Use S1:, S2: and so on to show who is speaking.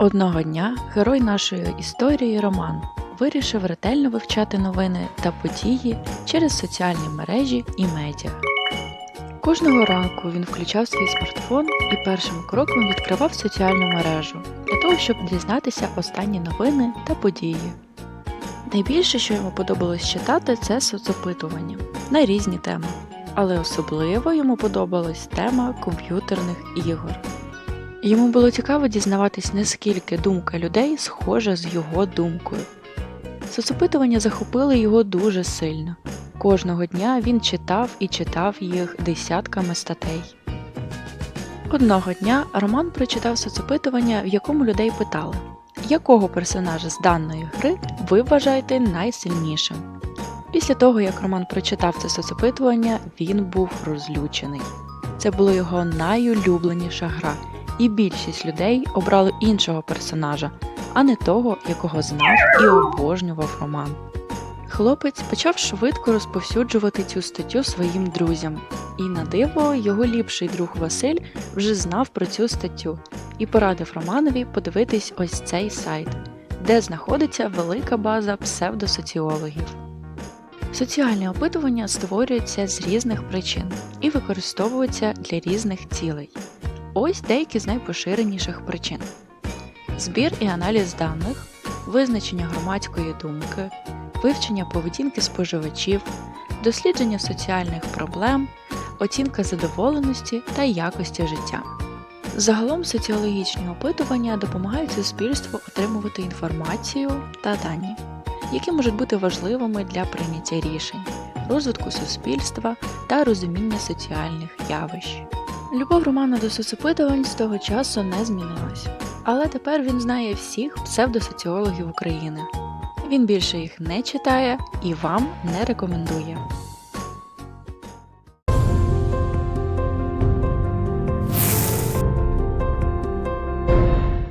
S1: Одного дня герой нашої історії Роман вирішив ретельно вивчати новини та події через соціальні мережі і медіа. Кожного ранку він включав свій смартфон і першим кроком відкривав соціальну мережу для того, щоб дізнатися останні новини та події. Найбільше, що йому подобалось читати, це соцопитування на різні теми, але особливо йому подобалась тема комп'ютерних ігор. Йому було цікаво дізнаватись, наскільки думка людей схожа з його думкою. Соцопитування захопили його дуже сильно. Кожного дня він читав і читав їх десятками статей. Одного дня Роман прочитав соцопитування, в якому людей питали, якого персонажа з даної гри ви вважаєте найсильнішим. Після того, як Роман прочитав це соцопитування, він був розлючений. Це була його найулюбленіша гра, і більшість людей обрали іншого персонажа, а не того, якого знав і обожнював Роман. Хлопець почав швидко розповсюджувати цю статтю своїм друзям, і на диво його ліпший друг Василь вже знав про цю статтю і порадив Романові подивитись ось цей сайт, де знаходиться велика база псевдосоціологів. Соціальні опитування створюються з різних причин і використовуються для різних цілей. Ось деякі з найпоширеніших причин: збір і аналіз даних, визначення громадської думки, вивчення поведінки споживачів, дослідження соціальних проблем, оцінка задоволеності та якості життя. Загалом соціологічні опитування допомагають суспільству отримувати інформацію та дані, які можуть бути важливими для прийняття рішень, розвитку суспільства та розуміння соціальних явищ. Любов Романа до соцопитувань з того часу не змінилась, але тепер він знає всіх псевдосоціологів України. Він більше їх не читає і вам не рекомендує.